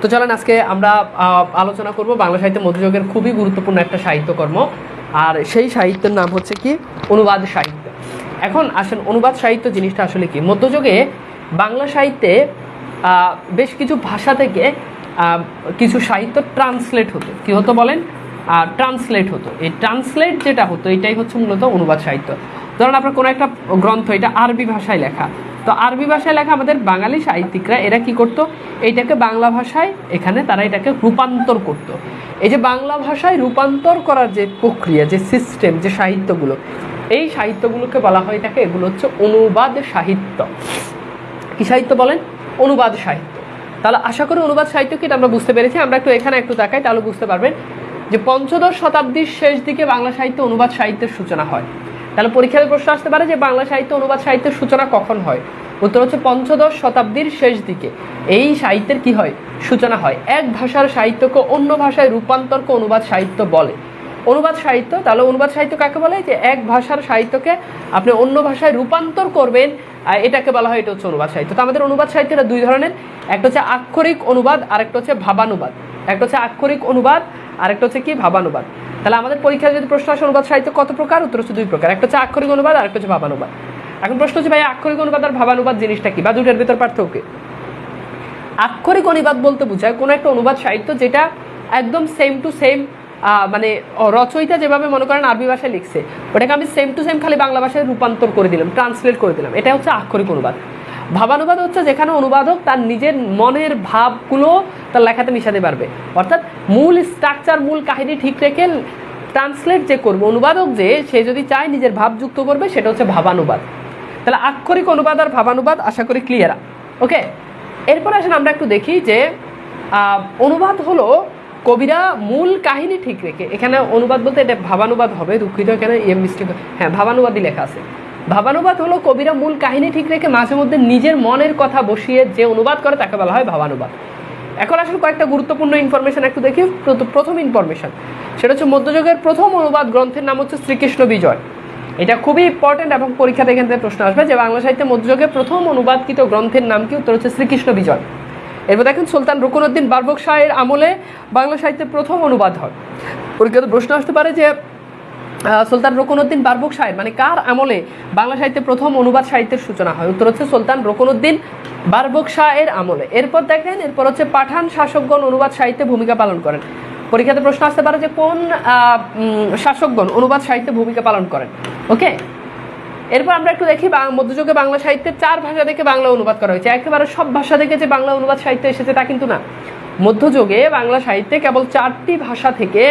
তো চলেন আজকে আমরা আলোচনা করব বাংলা সাহিত্য মধ্যযুগের খুবই গুরুত্বপূর্ণ একটা সাহিত্যকর্ম। আর সেই সাহিত্যের নাম হচ্ছে কি? অনুবাদ সাহিত্য। এখন আসেন, অনুবাদ সাহিত্য জিনিসটা আসলে কি? মধ্যযুগে বাংলা সাহিত্যে বেশ কিছু ভাষা থেকে কিছু সাহিত্য ট্রান্সলেট হতো। কি হতো বলেন? ট্রান্সলেট হতো। এই ট্রান্সলেট যেটা হতো, এটাই হচ্ছে মূলত অনুবাদ সাহিত্য। ধরুন আপনার কোনো একটা গ্রন্থ, এটা আরবি ভাষায় লেখা। তো আরবি ভাষায় লেখা আমাদের বাঙালি সাহিত্যিকরা, এরা কি করতো? এইটাকে বাংলা ভাষায়, এখানে তারা এটাকে রূপান্তর করতো। এই যে বাংলা ভাষায় রূপান্তর করার যে প্রক্রিয়া, যে সিস্টেম যে সাহিত্যগুলো, এই সাহিত্যগুলোকে বলা হয় এটাকে, এগুলো হচ্ছে অনুবাদ সাহিত্য। কি সাহিত্য বলেন? অনুবাদ সাহিত্য। তাহলে আশা করি অনুবাদ সাহিত্য কি আমরা বুঝতে পেরেছি। আমরা একটু এখানে একটু তাকাই, তাহলে বুঝতে পারবেন যে পঞ্চদশ শতাব্দীর শেষ দিকে বাংলা সাহিত্য অনুবাদ সাহিত্যের সূচনা হয়। তাহলে পরীক্ষার প্রশ্ন আসতে পারে যে বাংলা সাহিত্য অনুবাদ সাহিত্যের সূচনা কখন হয়? উত্তর হচ্ছে পঞ্চদশ শতাব্দীর শেষ দিকে। এই সাহিত্যের কি হয়? সূচনা হয়। এক ভাষার সাহিত্যকে অন্য ভাষায় রূপান্তরকে অনুবাদ সাহিত্য বলে। অনুবাদ সাহিত্য, তাহলে অনুবাদ সাহিত্য কাকে বলে? যে এক ভাষার সাহিত্যকে আপনি অন্য ভাষায় রূপান্তর করবেন এটাকে বলা হয়, এটা হচ্ছে অনুবাদ সাহিত্য। তো আমাদের অনুবাদ সাহিত্যটা দুই ধরনের। একটা হচ্ছে আক্ষরিক অনুবাদ আর একটা হচ্ছে ভাবানুবাদ। একটা হচ্ছে আক্ষরিক অনুবাদ আর একটা হচ্ছে কি? ভাবানুবাদ। তাহলে আমাদের পরীক্ষায় যদি প্রশ্ন আসে, অনুবাদ সাহিত্য কত প্রকার? উত্তর হচ্ছে দুই প্রকার। একটা হচ্ছে আক্ষরিক অনুবাদ আর একটা হচ্ছে ভাবানুবাদ। এখন প্রশ্ন হচ্ছে, ভাই, আক্ষরিক অনুবাদ আর ভাবানুবাদ জিনিসটা কি? বা দুটার ভিতর পার্থক্য আক্ষরিক অনুবাদ বলতে বোঝায় কোনো একটা অনুবাদ সাহিত্য যেটা একদম সেম টু সেম মানে রচয়িতা যেভাবে মনে করেন আরবি ভাষায় লিখছে, ওটাকে আমি সেম টু সেম খালি বাংলা ভাষায় রূপান্তর করে দিলাম ট্রান্সলেট করে দিলাম। এটা হচ্ছে আক্ষরিক অনুবাদ। ভাবানুবাদ হচ্ছে যেখানে অনুবাদক তার নিজের মনের ভাবগুলো তার লেখাতে মিশাতে পারবে। অর্থাৎ মূল স্ট্রাকচার মূল কাহিনী ঠিক রেখে ট্রান্সলেট যে করবে, অনুবাদক যে, সে যদি চায় নিজের ভাব যুক্ত করবে, সেটা হচ্ছে ভাবানুবাদ। তাহলে আক্ষরিক অনুবাদ আর ভাবানুবাদ আশা করি ক্লিয়ার ওকে এরপর আসলে আমরা একটু দেখি যে অনুবাদ হলো কবিরা মূল কাহিনী ঠিক রেখে। এখানে অনুবাদ বলতে এটা ভাবানুবাদ হবে, দুঃখিত এখানে ইয়ে মিস্টেক হ্যাঁ ভাবানুবাদই লেখা আছে। ভাবানুবাদ হলো কবিরা মূল কাহিনী ঠিক রেখে মাঝে মধ্যে নিজের মনের কথা বসিয়ে যে অনুবাদ করে তাকে বলা হয় ভাবানুবাদ। এখন আসলে কয়েকটা গুরুত্বপূর্ণ ইনফরমেশন একটু দেখি। প্রথ- প্রথম ইনফরমেশন সেটা হচ্ছে মধ্যযুগের প্রথম অনুবাদ গ্রন্থের নাম হচ্ছে শ্রীকৃষ্ণ বিজয়। এটা খুবই ইম্পর্টেন্ট এবং পরীক্ষাতে এখান থেকে প্রশ্ন আসবে যে বাংলা সাহিত্যে মধ্যযুগের প্রথম অনুবাদকৃত গ্রন্থের নাম কি? উত্তর হচ্ছে শ্রীকৃষ্ণ বিজয়। এরপর দেখেন, সুলতান রুকনুদ্দিন বার্বক শাহের আমলে বাংলা সাহিত্যের প্রথম অনুবাদ হয়। পরীক্ষাতে প্রশ্ন আসতে পারে যে সুলতান রকুনুদ্দিন বারবুক সাহেব মানে কার আমলে বাংলা সাহিত্যে প্রথম অনুবাদ সাহিত্যের সূচনা হয়? উত্তর হচ্ছে সুলতান রকুনুদ্দিন বারবুক শাহের আমলে। এরপর দেখেন, এরপর হচ্ছে পাঠান শাসকগণ অনুবাদ সাহিত্যে ভূমিকা পালন করেন। পরীক্ষাতে প্রশ্ন আসতে পারে যে কোন শাসকগণ অনুবাদ সাহিত্যে ভূমিকা পালন করেন। ওকে এরপর আমরা একটু দেখি মধ্যযুগে বাংলা সাহিত্যে চার ভাষা থেকে বাংলা অনুবাদ করা হয়েছে। একেবারে সব ভাষা থেকে যে বাংলা অনুবাদ সাহিত্য এসেছে তা কিন্তু না। মধ্যযুগে বাংলা সাহিত্যে কেবল চারটি ভাষা থেকে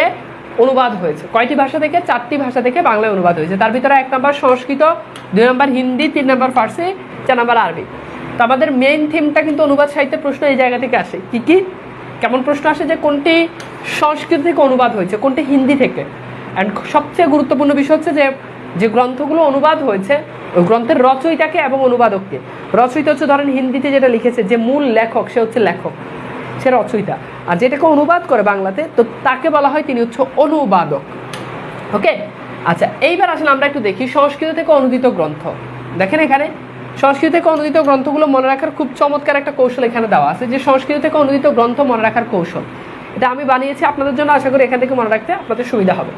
অনুবাদ হয়েছে। কয়টি ভাষা থেকে? চারটি ভাষা থেকে বাংলায় অনুবাদ হয়েছে। তার ভিতরে এক নম্বর সংস্কৃত, দুই নম্বর হিন্দি, তিন নম্বর ফার্সি, চার নম্বর আরবি। তো আমাদের মেইন থিমটা কিন্তু অনুবাদ সাহিত্যের প্রশ্ন এই জায়গা থেকে আসে। কি কি? কেমন প্রশ্ন আসে যে কোনটি সংস্কৃত থেকে অনুবাদ হয়েছে, কোনটি হিন্দি থেকে? অ্যান্ড সবচেয়ে গুরুত্বপূর্ণ বিষয় হচ্ছে যে যে গ্রন্থগুলো অনুবাদ হয়েছে, ওই গ্রন্থের রচয়িতাকে এবং অনুবাদককে। রচয়িতা হচ্ছে ধরেন হিন্দিতে যেটা লিখেছে, যে মূল লেখক, সে হচ্ছে লেখক, সে রচয়িতা। আর যেটাকে অনুবাদ করে বাংলাতে, তো তাকে বলা হয় তিনি হচ্ছে অনুবাদক। ওকে আচ্ছা এইবার আসলে আমরা একটু দেখি সংস্কৃত থেকে অনুদিত গ্রন্থ। দেখেন এখানে সংস্কৃত থেকে অনুদিত গ্রন্থগুলো মনে রাখার খুব চমৎকার একটা কৌশল এখানে দেওয়া আছে, যে সংস্কৃত থেকে অনুদিত গ্রন্থ মনে রাখার কৌশল। এটা আমি বানিয়েছি আপনাদের জন্য, আশা করি এখান থেকে মনে রাখতে আপনাদের সুবিধা হবে।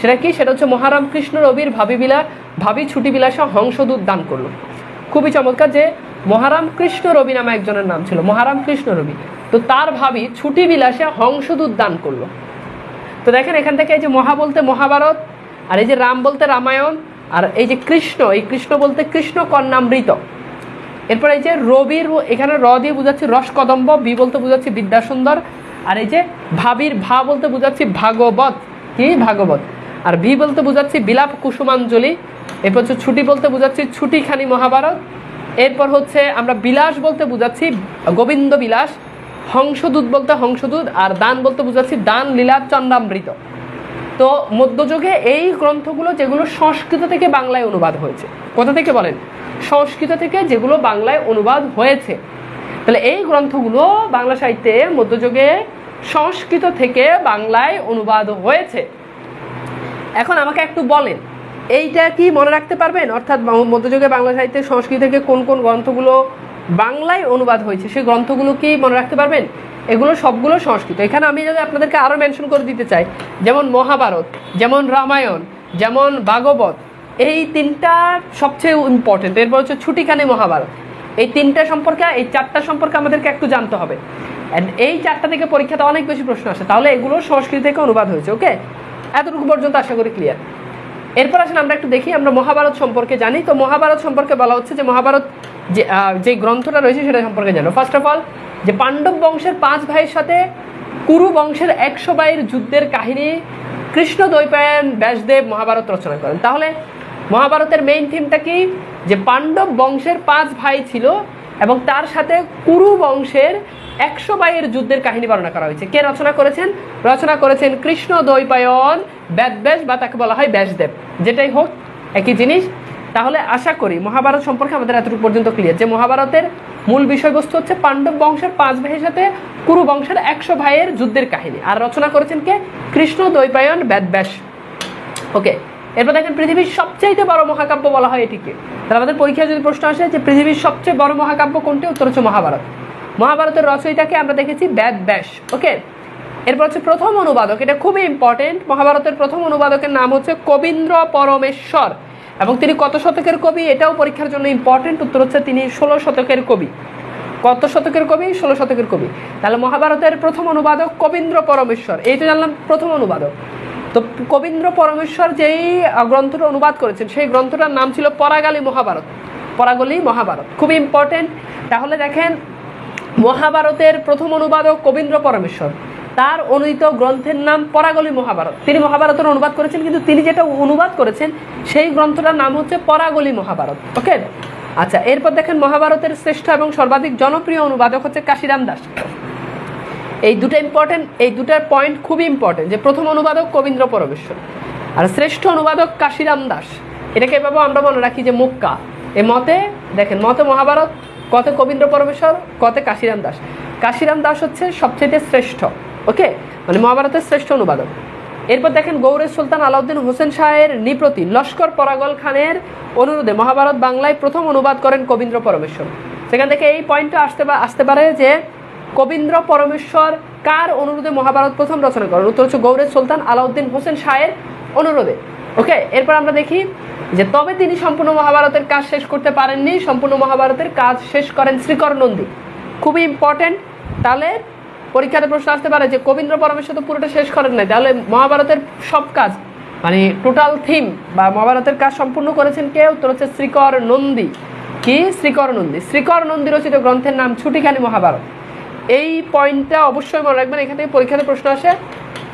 সেটা কি? সেটা হচ্ছে মহারাম কৃষ্ণ রবির ভাবি বিলা, ভাবি ছুটি বিলাসে হংসদূত দান করল। খুবই চমৎকার যে মহারাম কৃষ্ণ রবি নামে একজনের নাম ছিল, মহারাম কৃষ্ণ রবি। তো তার ভাবি ছুটি বিলাসে হংসদূত দান করল। তো দেখেন এখান থেকে এই যে মহা বলতে মহাভারত, আর এই যে রাম বলতে রামায়ণ আর এই যে কৃষ্ণ, এই কৃষ্ণ বলতে কৃষ্ণ কন্যামৃত। এরপর এই যে রবির, এখানে র দিয়ে বুঝাচ্ছি রস কদম্ব বি বলতে বুঝাচ্ছি বিদ্যাসুন্দর, আর এই যে ভাবির ভা বলতে বুঝাচ্ছি ভাগবত। কি? ভাগবত। আর ভি বলতে বুঝাচ্ছি বিলাপ কুসুমাঞ্জলি, এরপর হচ্ছে ছুটি বলতে বুঝাচ্ছি ছুটিখানি মহাভারত, এরপর হচ্ছে আমরা বিলাস বলতে বুঝাচ্ছি গোবিন্দ বিলাস, হংসদূত বলতে হংসদূত, আর দান বলতে বুঝাচ্ছি দান লীলা চন্দ্রামৃত তো মধ্যযুগে এই গ্রন্থগুলো যেগুলো সংস্কৃত থেকে বাংলায় অনুবাদ হয়েছে, কোথা থেকে বলেন? সংস্কৃত থেকে যেগুলো বাংলায় অনুবাদ হয়েছে। তাহলে এই গ্রন্থগুলো বাংলা সাহিত্যে মধ্যযুগে সংস্কৃত থেকে বাংলায় অনুবাদ হয়েছে। এখন আমাকে একটু বলেন, এইটা কি মনে রাখতে পারবেন? অর্থাৎ মধ্যযুগে বাংলা সাহিত্যে সংস্কৃত থেকে কোন কোন গ্রন্থগুলো বাংলায় অনুবাদ হয়েছে, সেই গ্রন্থগুলো কি মনে রাখতে পারবেন? এগুলো সবগুলো সংস্কৃত। এখানে আমি যদি আপনাদেরকে আরও মেনশন করে দিতে চাই, যেমন মহাভারত, যেমন রামায়ণ, যেমন ভাগবত, এই তিনটা সবচেয়ে ইম্পর্টেন্ট এরপর হচ্ছে ছুটিখানি মহাভারত। এই তিনটা সম্পর্কে, এই চারটা সম্পর্কে আমাদেরকে একটু জানতে হবে। অ্যান্ড এই চারটা থেকে পরীক্ষাতে অনেক বেশি প্রশ্ন আসে। তাহলে এগুলো সংস্কৃত থেকে অনুবাদ হয়েছে ওকে এতটুকু পর্যন্ত আশা করি ক্লিয়ার এরপর আসলে আমরা একটু দেখি, আমরা মহাভারত সম্পর্কে জানি। তো মহাভারত সম্পর্কে বলা হচ্ছে যে মহাভারত যে যে গ্রন্থটা রয়েছে সেটা সম্পর্কে জানো। ফার্স্ট অফ অল যে পাণ্ডব বংশের পাঁচ ভাইয়ের সাথে কুরু বংশের একশো বাইয়ের যুদ্ধের কাহিনী কৃষ্ণ দ্বৈপায়ন ব্যাসদেব মহাভারত রচনা করেন। তাহলে মহাভারতের মেইন থিমটা কি? যে পাণ্ডব বংশের পাঁচ ভাই ছিল এবং তার সাথে কুরু বংশের একশো বাইয়ের যুদ্ধের কাহিনী বর্ণনা করা হয়েছে। কে রচনা করেছেন? রচনা করেছেন কৃষ্ণ দ্বৈপায়ন ব্যাসব্যাস বা তাকে বলা হয় ব্যাসদেব যেটাই হোক, একই জিনিস। তাহলে আশা করি মহাভারত সম্পর্কে আমাদের এতটুকু পর্যন্ত ক্লিয়ার যে মহাভারতের মূল বিষয়বস্তু হচ্ছে পাণ্ডব বংশের পাঁচ ভাইয়ের সাথে কুরু বংশের একশো ভাইয়ের যুদ্ধের কাহিনী। আর রচনা করেছেন কে? কৃষ্ণ দ্বৈপায়ন ব্যাসব্যাস ওকে, এরপর দেখেন পৃথিবীর সবচেয়ে বড় মহাকাব্য বলা হয় এটিকে। তাহলে আমাদের পরীক্ষায় যদি প্রশ্ন আসে যে পৃথিবীর সবচেয়ে বড় মহাকাব্য কোনটি? উত্তর হচ্ছে মহাভারত। মহাভারতের রচয়িতাকে আমরা দেখেছি ব্যাদ ব্যাস, ওকে? এরপর হচ্ছে প্রথম অনুবাদক, এটা খুবই ইম্পর্টেন্ট মহাভারতের প্রথম অনুবাদকের নাম হচ্ছে কবীন্দ্র পরমেশ্বর এবং তিনি কত শতকের কবি? এটাও পরীক্ষার জন্য ইম্পর্টেন্ট উত্তর হচ্ছে তিনি ষোলো শতকের কবি। কত শতকের কবি? ষোলো শতকের কবি। তাহলে মহাভারতের প্রথম অনুবাদক কবীন্দ্র পরমেশ্বর, এই তো জানলাম প্রথম অনুবাদক। তো কবীন্দ্র পরমেশ্বর যেই গ্রন্থটা অনুবাদ করেছেন, সেই গ্রন্থটার নাম ছিল পরাগালী মহাভারত, পরাগলী মহাভারত, খুবই ইম্পর্টেন্ট তাহলে দেখেন মহাভারতের প্রথম অনুবাদক কবীন্দ্র পরমেশ্বর। তার অনুদিত গ্রন্থের নাম পরাগলি মহাভারত। তিনি মহাভারতের অনুবাদ করেছেন, কিন্তু তিনি যেটা অনুবাদ করেছেন, সেই গ্রন্থটার নাম হচ্ছে পরাগলী মহাভারত। ওকে আচ্ছা এরপর দেখেন মহাভারতের শ্রেষ্ঠ এবং সর্বাধিক জনপ্রিয় অনুবাদক হচ্ছে কাশিরাম দাস। এই দুটো ইম্পর্টেন্ট এই দুটার পয়েন্ট খুবই ইম্পর্টেন্ট যে প্রথম অনুবাদক কবীন্দ্র পরমেশ্বর। আর শ্রেষ্ঠ অনুবাদক কাশিরাম দাস। এটাকে এভাবে আমরা মনে রাখি যে মুক্কা। এ মতে, দেখেন মতে মহাভারত কতে কবীন্দ্র পরমেশ্বর, কতে কাশিরাম দাস। কাশিরাম দাস হচ্ছে সবচেয়ে শ্রেষ্ঠ, ওকে? মানে মহাভারতের শ্রেষ্ঠ অনুবাদক। এরপর দেখেন গৌরের সুলতান আলাউদ্দিন হোসেন শাহের নিপ্রতি লস্কর পরাগল খানের অনুরোধে মহাভারত বাংলায় প্রথম অনুবাদ করেন কবীন্দ্র পরমেশ্বর। সেখান থেকে এই পয়েন্টটা আসতে আসতে পারে যে কবীন্দ্র পরমেশ্বর কার অনুরোধে মহাভারত প্রথম রচনা করেন? উত্তর হচ্ছে গৌরের সুলতান আলাউদ্দিন হোসেন শাহের অনুরোধে। ওকে এরপর আমরা দেখি যে তবে তিনি সম্পূর্ণ মহাভারতের কাজ শেষ করতে পারেননি, সম্পূর্ণ মহাভারতের কাজ শেষ করেন শ্রীকর নন্দী। খুবই ইম্পর্টেন্ট তাহলে পরীক্ষাতে প্রশ্ন আসতে পারে যে কবীন্দ্র পরমেশ্বর তো পুরোটা শেষ করেন নাই। তাহলে মহাভারতের সব কাজ মানে টোটাল থিম বা মহাভারতের কাজ সম্পূর্ণ করেছেন কে? উত্তর হচ্ছে শ্রীকর নন্দী। কি? শ্রীকর নন্দী। শ্রীকর নন্দী রচিত গ্রন্থের নাম ছুটিখানি মহাভারত। এই পয়েন্টটা অবশ্যই মনে রাখবেন, এখান থেকে পরীক্ষাতে প্রশ্ন আসে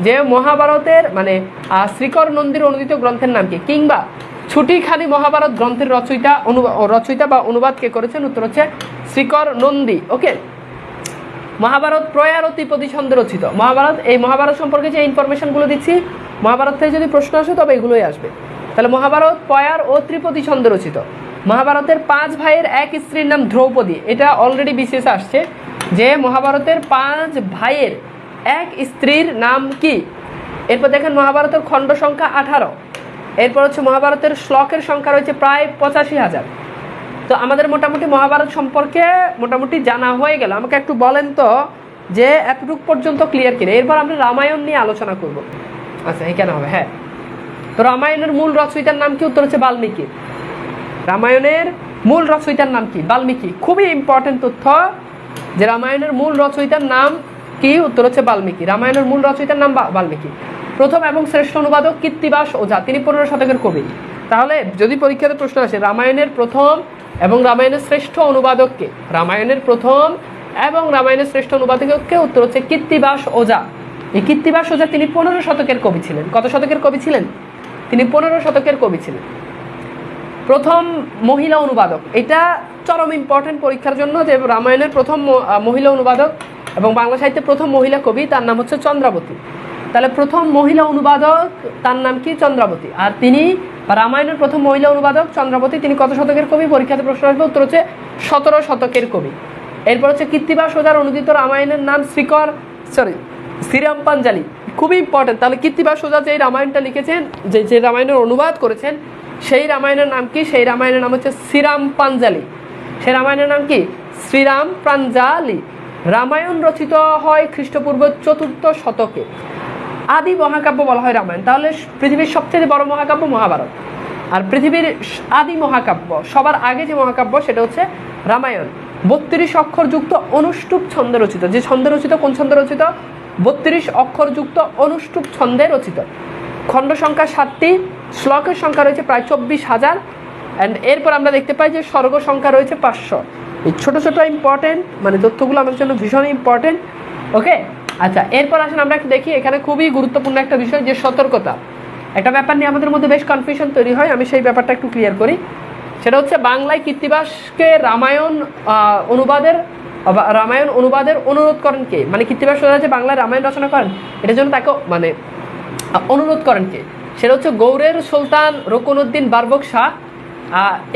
যে মহাভারতের মানে শ্রীকর নন্দীর অনুদিত গ্রন্থের নাম কি? কিংবা ছুটিখানি মহাভারত গ্রন্থের রচয়িতা রচয়িতা বা অনুবাদ কে করেছেন? উত্তর হচ্ছে শ্রীকর নন্দী। ওকে? মহাভারত প্রয়ার ও ছন্দে রচিত। মহাভারত, এই মহাভারত সম্পর্কে যে ইনফরমেশনগুলো দিচ্ছি, মহাভারত থেকে যদি প্রশ্ন আসে, তবে এগুলোই আসবে। তাহলে মহাভারত পয়ার ও ত্রিপদী ছন্দে রচিত। মহাভারতের পাঁচ ভাইয়ের এক স্ত্রীর নাম দ্রৌপদী। এটা অলরেডি বিশেষ আসছে। যে মহাভারতের পাঁচ ভাইয়ের এক স্ত্রীর নাম কি? এরপর দেখেন মহাভারতের খণ্ড সংখ্যা আঠারো। এরপর হচ্ছে মহাভারতের শ্লোকের সংখ্যা রয়েছে প্রায় পঁচাশি হাজার। তো আমাদের মোটামুটি মহাভারত সম্পর্কে মোটামুটি জানা হয়ে গেল। আমাকে একটু বলেন তো যে এতটুকু পর্যন্ত ক্লিয়ার কিনা। এরপর আমরা রামায়ণ নিয়ে আলোচনা করব। আচ্ছা এখানে হবে? হ্যাঁ। তো রামায়ণের মূল রচয়িতার নাম কি? উত্তর হচ্ছে বাল্মীকি। রামায়ণের মূল রচয়িতার নাম কি? বাল্মীকি। খুবই ইম্পর্টেন্ট তথ্য যে রামায়ণের মূল রচয়িতার নাম কি? উত্তর হচ্ছে বাল্মীকি। রামায়ণের মূল রচয়িতার নাম বাল্মীকি। প্রথম এবং শ্রেষ্ঠ অনুবাদক কীর্তিবাস ওঝা তিনি পনেরো শতকের কবি। তাহলে যদি পরীক্ষাতে প্রশ্ন আসে, রামায়ণের প্রথম এবং রামায়ণের শ্রেষ্ঠ অনুবাদককে রামায়ণের প্রথম এবং রামায়ণের শ্রেষ্ঠ অনুবাদককে উত্তর হচ্ছে কীর্তিবাস ওঝা এই কীর্তিবাস ওঝা তিনি পনেরো শতকের কবি ছিলেন। কত শতকের কবি ছিলেন? তিনি পনেরো শতকের কবি ছিলেন। প্রথম মহিলা অনুবাদক। এটা চরম ইম্পর্টেন্ট পরীক্ষার জন্য যে রামায়ণের প্রথম মহিলা অনুবাদক এবং বাংলা সাহিত্যের প্রথম মহিলা কবি, তার নাম হচ্ছে চন্দ্রাবতী। তাহলে প্রথম মহিলা অনুবাদক, তার নাম কি? চন্দ্রাবতী। আর তিনি রামায়ণের প্রথম মহিলা অনুবাদক, চন্দ্রাবতী, তিনি কত শতকের কবি? পরীক্ষাতে প্রশ্ন আসবে, উত্তর হচ্ছে সতেরো শতকের কবি। এরপর হচ্ছে কীর্তিবাস ওজার অনুদিত রামায়ণের নাম শ্রীকর সরি শ্রীরাম পাঞ্জালি। খুবই ইম্পর্টেন্ট তাহলে কীর্তিবাস ওজা যে রামায়ণটা লিখেছেন, যে যে রামায়ণের অনুবাদ করেছেন সেই রামায়ণের নাম কি? সেই রামায়ণের নাম হচ্ছে শ্রীরাম পাঞ্জালি। সেই রামায়ণের নাম কি? শ্রীরাম প্রাঞ্জালি রামায়ণ রচিত হয় খ্রিস্টপূর্ব চতুর্থ শতকে। আদি মহাকাব্য বলা হয় রামায়ণ। তাহলে পৃথিবীর সবচেয়ে বড় মহাকাব্য মহাভারত। আর পৃথিবীর আদি মহাকাব্য, সবার আগে যে মহাকাব্য সেটা হচ্ছে রামায়ণ। বত্রিশ অক্ষরযুক্ত অনুষ্টুপ ছন্দে রচিত। যে ছন্দে রচিত, কোন ছন্দে রচিত? বত্রিশ অক্ষরযুক্ত অনুষ্টুপ ছন্দে রচিত। খণ্ড সংখ্যা সাতটি, শ্লোকের সংখ্যা রয়েছে প্রায় চব্বিশ হাজার অ্যান্ড এরপর আমরা দেখতে পাই যে স্বর্গ সংখ্যা রয়েছে পাঁচশো। এই ছোটো ছোট ইম্পর্টেন্ট মানে তথ্যগুলো আমার জন্য ভীষণ ইম্পর্টেন্ট ওকে আচ্ছা এরপর আসেন আমরা দেখি, এখানে খুবই গুরুত্বপূর্ণ একটা বিষয় যে সতর্কতা। একটা ব্যাপার নিয়ে আমাদের মধ্যে বেশ কনফিউশন তৈরি হয়, আমি সেই ব্যাপারটা একটু ক্লিয়ার করি। সেটা হচ্ছে বাংলায় কীর্তিবাসকে রামায়ণ অনুবাদের রামায়ণ অনুবাদের অনুরোধ করেন কে? মানে কীর্তিবাস যে বাংলায় রামায়ণ রচনা করেন, এটার জন্য তাকে মানে অনুরোধ করেন কে? সেটা হচ্ছে গৌরের সুলতান রকুনউদ্দিন বারবক শাহ।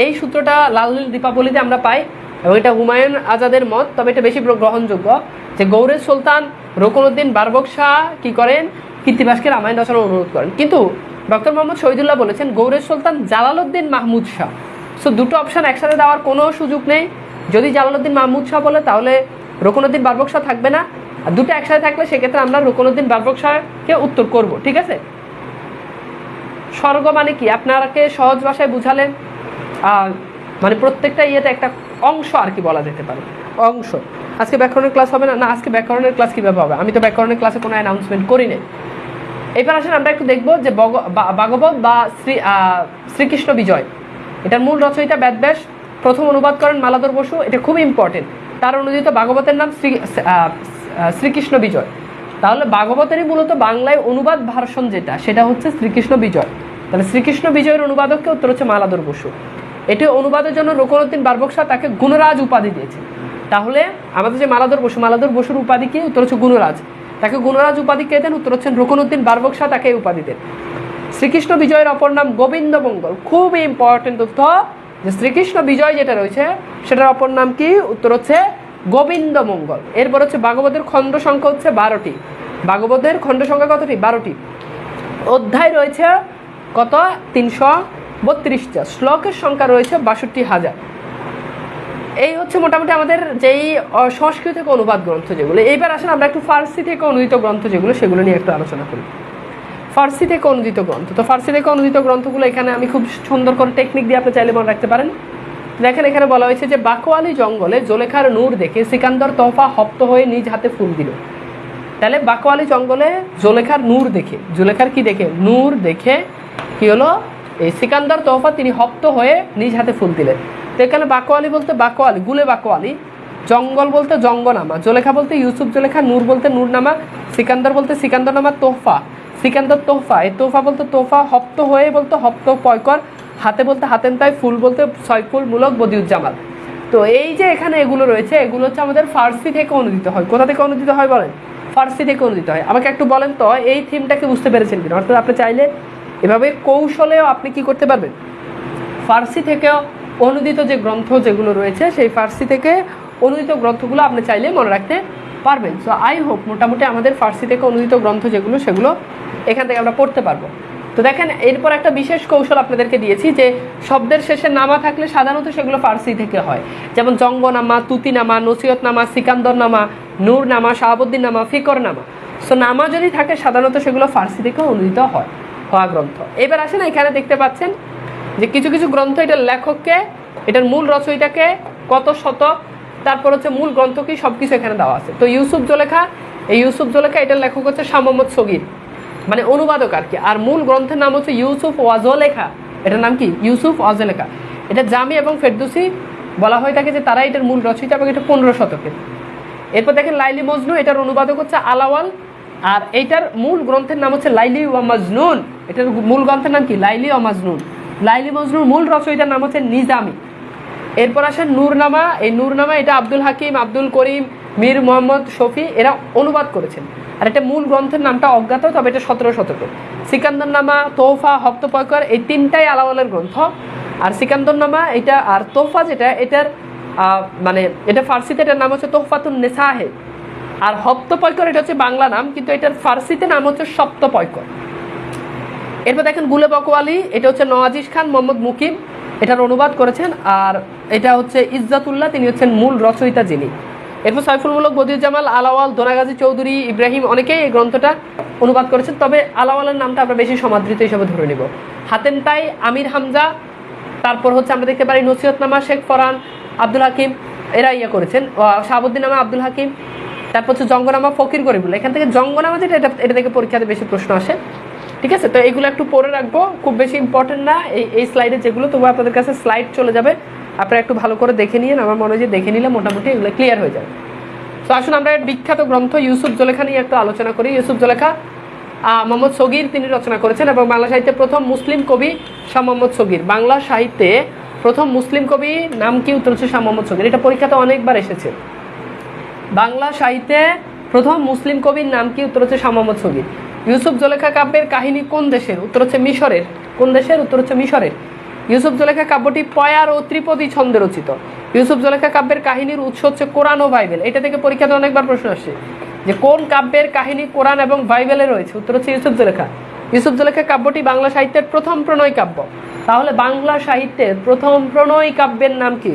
এই সূত্রটা লাল নীল দীপাবলিতে আমরা পাই এবং এটা হুমায়ুন আজাদের মত, তবে এটা বেশি গ্রহণযোগ্য যে গৌরের সুলতান রকুনউদ্দিন বারবক শাহ কি করেন? কীর্তিবাসকে রামায়ণ রচনার অনুরোধ করেন। কিন্তু ডক্টর মোহাম্মদ শহীদুল্লাহ বলেছেন, গৌরের সুলতান জালালউদ্দিন মাহমুদ শাহ। সো দুটো অপশন একসাথে দেওয়ার কোনো সুযোগ নেই। যদি জালালউদ্দিন মাহমুদ শাহ বলে, তাহলে রকুনউদ্দিন বারবক শাহ থাকবে না। আর দুটো একসাথে থাকলে সেক্ষেত্রে আমরা রকুনউদ্দিন বারবক শাহকে উত্তর করব, ঠিক আছে? স্বর্গ মানে কি? আপনাকে সহজ ভাষায় বুঝালেন মানে প্রত্যেকটা ইয়েতে একটা অংশ আর কি বলা যেতে পারে। অংশ। আজকে ব্যাকরণের ক্লাস হবে না? না, আজকে ব্যাকরণের ক্লাস কীভাবে হবে? আমি তো ব্যাকরণের ক্লাসে কোনো অ্যানাউন্সমেন্ট করি নাই। এবার আসেন, আমরা একটু দেখব যে বগ- বা- ভাগবত বা শ্রী শ্রীকৃষ্ণ বিজয়। এটার মূল রচয়িতা ব্যাদব্যাস প্রথম অনুবাদ করেন মালাধর বসু। এটা খুব ইম্পর্টেন্ট তার অনুদিত ভাগবতের নাম শ্রী শ্রীকৃষ্ণ বিজয়। তাহলে ভাগবতেরই মূলত বাংলায় অনুবাদ ভার্সন যেটা, সেটা হচ্ছে শ্রীকৃষ্ণ বিজয়। তাহলে শ্রীকৃষ্ণ বিজয়ের অনুবাদককে উত্তর হচ্ছে মালাধর বসু। এটি অনুবাদের জন্য রকনুদ্দিন বারবকশা তাকে গুণরাজ উপাধি দিয়েছে তাহলে আমাদের যে মালাধর বসু মালাধর বসুর উপাধি কি? উত্তর হচ্ছে গুণরাজ। তাকে গুণরাজ উপাধি কে দেন? উত্তর হচ্ছেন রকনুদ্দিন বারবকশা তাকে উপাধি দেন। শ্রীকৃষ্ণ বিজয়ের অপর নাম গোবিন্দ মঙ্গল। খুব ইম্পর্টেন্ট তথ্য যে শ্রীকৃষ্ণ বিজয় যেটা রয়েছে, সেটার অপর নাম কি? উত্তর হচ্ছে গোবিন্দ মঙ্গল। এরপর হচ্ছে ভাগবতের খণ্ড সংখ্যা হচ্ছে বারোটি। ভাগবতের খণ্ড সংখ্যা কতটি? বারোটি। অধ্যায় রয়েছে কত? তিনশো বত্রিশটা শ্লোকের সংখ্যা রয়েছে বাষট্টি হাজার। এই হচ্ছে মোটামুটি আমাদের যেই সংস্কৃত থেকে অনুবাদ গ্রন্থ যেগুলো। এইবার আসেন আমরা একটু ফার্সি থেকে অনুদিত গ্রন্থ যেগুলো, সেগুলো নিয়ে একটু আলোচনা করি। ফার্সি থেকে অনুদিত গ্রন্থ। তো ফার্সি থেকে অনুদিত গ্রন্থগুলো এখানে আমি খুব সুন্দর করে টেকনিক দিয়ে আপনি চাইলে মনে রাখতে পারেন। দেখেন, এখানে বলা হয়েছে যে বাকোয়ালি জঙ্গলে জোলেখার নূর দেখে সিকান্দর তোহফা হপ্ত হয়ে নিজ হাতে ফুল দিল। তাহলে বাকোয়ালি জঙ্গলে জোলেখার নূর দেখে, জোলেখার কি দেখে? নূর দেখে কি হলো? এই সিকান্দার তোহফা তিনি হপ্ত হয়ে নিজ হাতে ফুল দিলেন। তো এখানে বাকোয়ালি বলতে বাকোয়ালি, গুলে বাকোয়ালি, জঙ্গল বলতে জঙ্গনামা, জোলেখা বলতে ইউসুফ জোলেখা, নূর বলতে নূরনামা, সিকান্দার বলতে সিকান্দার নামা তোহফা। সিকান্দার তোহফা, এই তোহফা বলতে তোহফা হপ্ত হয়ে বলতে হপ্ত পয়কর হাতে বলতে হাতেন তাই, ফুল বলতে ছয়ফুল মূলক বদিউজ্জামাল তো এই যে এখানে এগুলো রয়েছে, এগুলো হচ্ছে আমাদের ফার্সি থেকে অনুদিত হয়। কোথা থেকে অনুদিত হয় বলেন? ফার্সি থেকে অনুদিত হয়। আমাকে একটু বলেন তো, এই থিমটাকে বুঝতে পেরেছেন কিনা? অর্থাৎ আপনি চাইলে এভাবে কৌশলেও আপনি কি করতে পারবেন? ফার্সি থেকেও অনুদিত যে গ্রন্থ যেগুলো রয়েছে, সেই ফার্সি থেকে অনুদিত গ্রন্থগুলো আপনি চাইলে মনে রাখতে পারবেন। সো আই হোপ মোটামুটি আমাদের ফার্সি থেকে অনুদিত গ্রন্থ যেগুলো, সেগুলো এখান থেকে আমরা পড়তে পারব। তো দেখেন, এরপর একটা বিশেষ কৌশল আপনাদেরকে দিয়েছি যে শব্দের শেষে নামা থাকলে সাধারণত সেগুলো ফার্সি থেকে হয়। যেমন জঙ্গনামা, তুতিনামা নসিয়তনামা সিকান্দর নামা ফিকর নামা সো নামা যদি থাকে, সাধারণত সেগুলো ফার্সি থেকে অনুদিত হয়, হওয়া গ্রন্থ। এবার আসেন, এখানে দেখতে পাচ্ছেন যে কিছু কিছু গ্রন্থ এটার লেখককে, এটার মূল রচয়িতাকে কত শতক, তারপর হচ্ছে মূল গ্রন্থ কি সব কিছু এখানে দেওয়া আছে। তো ইউসুফ জোলেখা, এই ইউসুফ জোলেখা, এটার লেখক হচ্ছে শাহ মোহাম্মদ সগির। মানে অনুবাদক আর কি। আর মূল গ্রন্থের নাম হচ্ছে ইউসুফ ওয়াজলেখা এটার নাম কি? ইউসুফ ওয়াজলেখা এটা জামি এবং ফেরদুসি বলা হয়ে থাকে যে তারা এটার মূল রচয়িতা এবং এটা পনেরো শতকের এরপর দেখেন লাইলি মজনু, এটার অনুবাদক হচ্ছে আলাওয়াল। আর এইটার মূল গ্রন্থের নাম হচ্ছে লাইলি ওয়া মাজনুন। এটার মূল গ্রন্থের নাম কি? লাইলি ওয়া মাজনুন। লাইলি মজনুর মূল রচয়িতার নাম হচ্ছে নিজামি। এরপর আসেন নূরনামা। এই নূরনামা এটা আব্দুল হাকিম, আব্দুল করিম, মীর মোহাম্মদ শফি এরা অনুবাদ করেছেন। আর এটা মূল গ্রন্থের নামটা অজ্ঞাত, তবে এটা সতেরো শতকে। সিকান্দর নামা তোহফা হপ্তপয়কর এই তিনটাই আলাওয়ালের গ্রন্থ। আর সিকান্দর নামা এটা আর তোহফা যেটা, এটার মানে এটা ফার্সিতে এটার নাম হচ্ছে তোহফাতুন নেসাহে। আর হপ্তপয়কর এটা হচ্ছে বাংলা নাম, কিন্তু এটার ফার্সিতে নাম হচ্ছে সপ্তপয়কর। এরপর দেখেন গুলে বকওয়ালি এটা হচ্ছে নওয়াজিস খান, মোহাম্মদ মুকিম। এটার অনুবাদ করেছেন, আর এটা হচ্ছে ইজ্জাতুল্লাহ, তিনি হচ্ছেন মূল রচয়িতা যিনি। এরপর সাইফুল সাইফুলমূলক বদিউজ্জামাল আলাওয়াল দোনাগাজী চৌধুরী, ইব্রাহিম অনেকেই এই গ্রন্থটা অনুবাদ করেছেন। তবে আলাওয়ালের নামটা আমরা বেশি সমাদৃত হিসেবে ধরে নিব। হাতেমটাই আমির হামজা, তারপর হচ্ছে আমরা দেখতে পারি নসিহতনামা, শেখ ফরান আব্দুল হাকিম এরা ইয়ে করেছেন। শাহাবুদ্দিন নামা আব্দুল হাকিম, তারপর হচ্ছে জঙ্গনামা, ফকির গরিবুল্লাহ এখান থেকে জঙ্গনামা যেটা, এটা এটা থেকে পরীক্ষাতে বেশি প্রশ্ন আসে। ঠিক আছে? তো এগুলো একটু পরে রাখব। খুব বেশি ইম্পর্টেন্ট না। এই এই স্লাইডে যেগুলো তবু আপনাদের কাছে স্লাইড চলে যাবে। আপনারা একটু ভালো করে দেখে নিন আমার মনে হয় যে দেখে নিলে মোটামুটি এগুলো ক্লিয়ার হয়ে যাবে। তো আসুন আমরা বিখ্যাত গ্রন্থ ইউসুফ জলেখা নিয়ে একটু আলোচনা করি। ইউসুফ জলেখা মোহাম্মদ সগির, তিনি রচনা করেছেন এবং বাংলা সাহিত্যে প্রথম মুসলিম কবি শাহ মোহাম্মদ সগির। বাংলা সাহিত্যে প্রথম মুসলিম কবি নাম কি উত্তর হচ্ছে শাহ মোহাম্মদ সগির। এটা পরীক্ষাতে অনেকবার এসেছে। বাংলা সাহিত্যে প্রথম মুসলিম কবির নাম কি উত্তর হচ্ছে শাহ মোহাম্মদ সগির। ইউসুফ জলেখা কাব্যের কাহিনী কোন দেশের? উত্তর হচ্ছে মিশরের। কোন দেশের? উত্তর হচ্ছে মিশরের। ইউসুফ জলেখা কাব্যটি পয়ার ও ত্রিপদী ছন্দে রচিত। ইউসুফ জলেখা কাব্যের কাহিনীর উৎস হচ্ছে কোরআন ও বাইবেল। এটা থেকে পরীক্ষাতে অনেকবার প্রশ্ন আসছে যে কোন কাব্যের কাহিনী কোরআন এবং বাইবেলে রয়েছে? উত্তর হচ্ছে ইউসুফ জলেখা। ইউসুফ জলেখা কাব্যটি বাংলা সাহিত্যের প্রথম প্রণয় কাব্য। তাহলে বাংলা সাহিত্যের প্রথম প্রণয় কাব্যের নাম কি?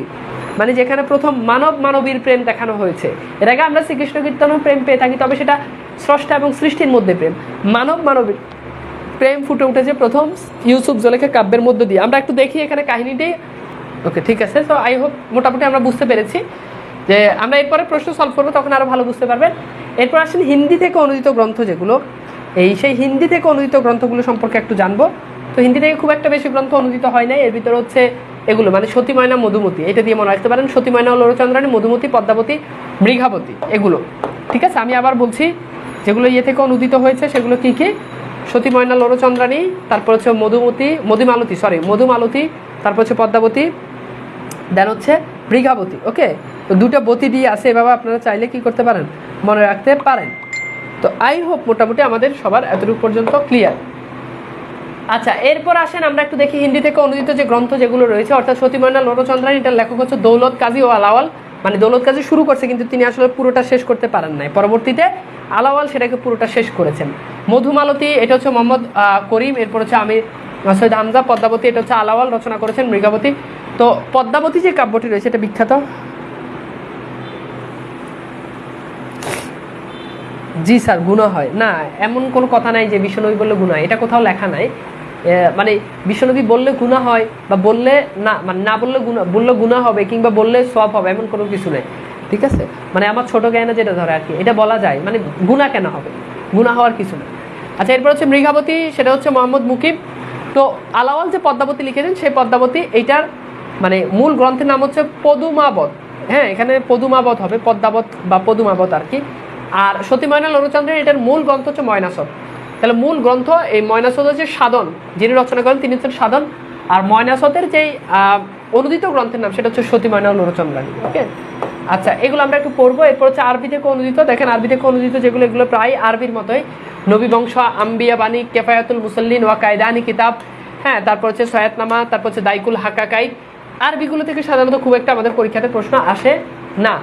মানে যেখানে প্রথম মানব মানবীর প্রেম দেখানো হয়েছে। এর আগে আমরা শ্রীকৃষ্ণ কীর্তনও প্রেম পেয়ে থাকি, তবে সেটা স্রষ্টা এবং সৃষ্টির মধ্যে প্রেম। মানব মানবীর প্রেম ফুটে উঠেছে প্রথম ইউসুফ জলেখা কাব্যের মধ্য দিয়ে। আমরা একটু দেখি এখানে কাহিনীটি। ওকে, ঠিক আছে। তো আই হোপ মোটামুটি আমরা বুঝতে পেরেছি যে আমরা এরপরে প্রশ্ন সলভ করব, তখন আরও ভালো বুঝতে পারবেন। এরপর আসেন হিন্দি থেকে অনুদিত গ্রন্থ যেগুলো। এই সেই হিন্দি থেকে অনুদিত গ্রন্থগুলো সম্পর্কে একটু জানব। তো হিন্দি থেকে খুব একটা বেশি গ্রন্থ অনুদিত হয় নাই। এর ভিতরে হচ্ছে এগুলো মানে সতী ময়না মধুমতি। এটা দিয়ে মনে রাখতে পারেন। সতী ময়না লোরচন্দ্রানী মধুমতি, পদ্মাবতী, মৃঘাবতী, এগুলো। ঠিক আছে? আমি আবার বলছি, যেগুলো ইয়ে থেকে অনুদিত হয়েছে, সেগুলো কি কি? সতী ময়না লোরচন্দ্রানী তারপর হচ্ছে মধুমতি, মধুমালতী সরি মধুমালতী, তারপর হচ্ছে পদ্মাবতী দেন হচ্ছে মৃগাবতী ওকে তো দুটো বতী দিয়ে আছে, এভাবে আপনারা চাইলে কি করতে পারেন? মনে রাখতে পারেন। তো আই হোপ মোটামুটি আমাদের সবার এতটুকু পর্যন্ত ক্লিয়ার আচ্ছা এরপর আসেন আমরা একটু দেখি হিন্দি থেকে অনুদিত যে গ্রন্থ যেগুলো রয়েছে, অর্থাৎ সতীময়না লোরচন্দ্রানী এটার লেখক হচ্ছে দৌলত কাজী ও আলাওয়াল। মানে দৌলত কাজী শুরু করছে, কিন্তু তিনি আসলে পুরোটা শেষ করতে পারেন নাই। পরবর্তীতে আলাওয়াল সেটাকে পুরোটা শেষ করেছেন। মধুমালতী এটা হচ্ছে মোহাম্মদ করিম, এরপর হচ্ছে আমি, সৈয়দ হামজা, পদ্মাবতী, এটা হচ্ছে আলাওয়াল রচনা করেছেন মৃগাবতী। তো পদ্মাবতী যে কাব্যটি রয়েছে, এটা বিখ্যাত। জি স্যার, গুণা হয়। না, এমন কোনো কথা নাই যে বিশ্বনবী বললে গুণা এটা কোথাও লেখা নাই। মানে বিশ্বনবী বললে গুণা হয় বা বললে না মানে না বললে গুণা বললে গুণা হবে কিংবা বললে সব হবে এমন কোনো কিছু নেই। ঠিক আছে? মানে আমার ছোট জ্ঞানে যেটা ধরে আর কি, এটা বলা যায়। মানে গুণা কেন হবে? গুণা হওয়ার কিছু না আচ্ছা এরপর হচ্ছে মৃগাবতী, সেটা হচ্ছে মোহাম্মদ মুকিব তো আলাওয়াল যে পদ্মাবতী লিখেছেন, সেই পদ্মাবতী, এইটার মানে মূল গ্রন্থের নাম হচ্ছে পদুমাবত। হ্যাঁ এখানে পদুমাবত হবে, পদ্মাবত বা পদুমাবত আর কি। আর সতী ময়না লরুচন্দ্রের এটার মূল গ্রন্থ হচ্ছে ময়নাসদ তাহলে মূল গ্রন্থ এই ময়নাসদ হচ্ছে সাধন, যিনি রচনা করেন তিনি হচ্ছেন সাধন। আর ময়নাসদের যেই অনুদিত গ্রন্থের নাম সেটা হচ্ছে সতী ময়না লরুচন্দ্রানী ওকে আচ্ছা এগুলো আমরা একটু পড়ব। এরপর হচ্ছে আরবি থেকে অনুদিত। দেখেন, আরবি থেকে অনুদিত যেগুলো, এগুলো প্রায় আরবির মতোই। নবী বংশ আম্বিয়া বাণী কেফায়াতুল মুসল্লিন, ওয়া কায়দানি কিতাব হ্যাঁ তারপর হচ্ছে সয়াতনামা তারপর হচ্ছে দাইকুল হাকাকাই। আরবিগুলো থেকে সাধারণত খুব একটা আমাদের পরীক্ষাতে প্রশ্ন আসে না।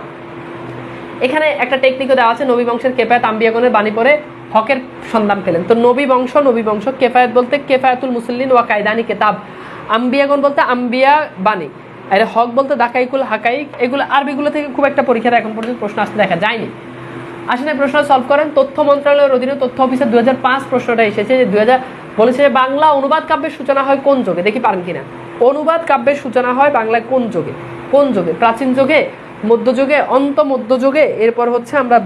এখানে একটা টেকনিকও দেওয়া আছে, নবী বংশের কেফায়াত আম্বিয়াগণের বাণী পরে হকের সন্ধান পেলেন। তো নবী বংশ নবী বংশ, কেফায়াত বলতে কেফায়াতুল মুসল্লিন ওয়া কায়দানি কেতাব। আম্বিয়াগণ বলতে আম্বিয়া বাণী। আর হক বলতে দাকাইকুল হাকাইক, এগুলো আরবিগুলো থেকে খুব একটা পরীক্ষাতে এখন পর্যন্ত প্রশ্ন আসতে দেখা যায়নি। এই প্রশ্ন সলভ করেন, তথ্য মন্ত্রণালয়ের অধীনে তথ্য হাজার পাঁচ প্রশ্নটা এসেছে যে দুই হাজার বলেছে বাংলা অনুবাদ কাব্যের সূচনা হয় কোন যুগে? দেখি পারেন কিনা। অনুবাদ কাব্যের সূচনা হয় বাংলায় কোন যুগে? কোন যুগে? প্রাচীন যুগে? মধ্যযুগে অন্ত মধ্যযুগে এরপর হচ্ছে আমরা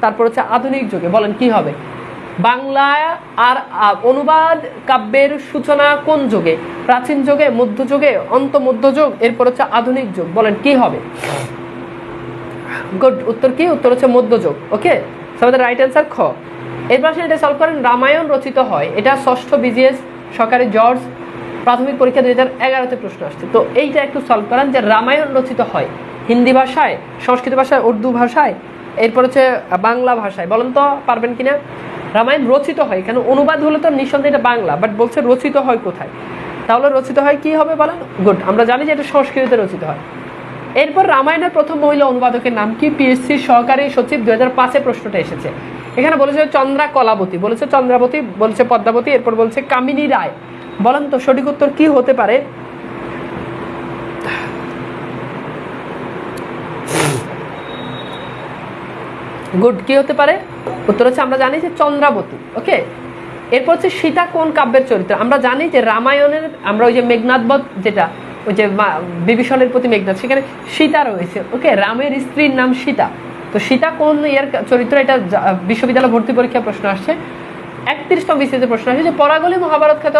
তারপর হচ্ছে আধুনিক যুগে। বলেন, কি হবে? বাংলা আর অনুবাদ, কাব্যের সূচনা কোন যুগে? প্রাচীন যুগে, মধ্যযুগে অন্ত মধ্যযুগ এরপর হচ্ছে আধুনিক যুগ। বলেন, কি হবে? গুড। উত্তর কি? উত্তর হচ্ছে মধ্যযুগ। ওকে? আমাদের রাইট অ্যান্সার খ। এরপর আসেন এটা সলভ করেন, রামায়ণ রচিত হয়। এটা ষষ্ঠ বিজিএস সরকারি জর্জ। প্রাথমিক পরীক্ষা দুই হাজার এগারোতে প্রশ্ন আসছে। তো এইটা একটু সলভ করেন যে রামায়ণ রচিত হয়। হিন্দি ভাষায়, সংস্কৃত ভাষায়, উর্দু ভাষায়, এরপর হচ্ছে বাংলা ভাষায়। বলেন তো, পারবেন কিনা? রামায়ণ রচিত হয়, এখানে অনুবাদ হলে তো নিঃসন্দেহে এটা বাংলা বাট বলছে রচিত হয় কোথায়? তাহলে রচিত হয় কি হবে বলেন? গুড আমরা জানি যে এটা সংস্কৃতিতে রচিত হয়। এরপর রামায়ণের প্রথম মহিলা অনুবাদকের নাম কি? পিএসসি সহকারী সচিব, দুই হাজার পাঁচে প্রশ্নটা এসেছে। এখানে বলেছে চন্দ্রা কলাবতী বলেছে চন্দ্রাবতী, বলছে পদ্মাবতী, এরপর বলছে কামিনী রায়। বলেন তো, সঠিক উত্তর কি হতে পারে? গুড কি হতে পারে? উত্তর হচ্ছে আমরা জানি যে চন্দ্রাবতী, ওকে? এরপর হচ্ছে সীতা কোন কাব্যের চরিত্র? আমরা জানি যে রামায়ণের, আমরা ওই যে মেঘনাথবধ যেটা, ওই যে বিভীষণের প্রতি মেঘনাথ, সেখানে সীতা রয়েছে, ওকে? রামের স্ত্রীর নাম সীতা। তো সীতা কোন ইয়ের চরিত্র? এটা বিশ্ববিদ্যালয় ভর্তি পরীক্ষা প্রশ্ন আসছে। একত্রিশতম বিসিএসে প্রশ্ন আসছে যে পরাগলি মহাভারত খ্যাত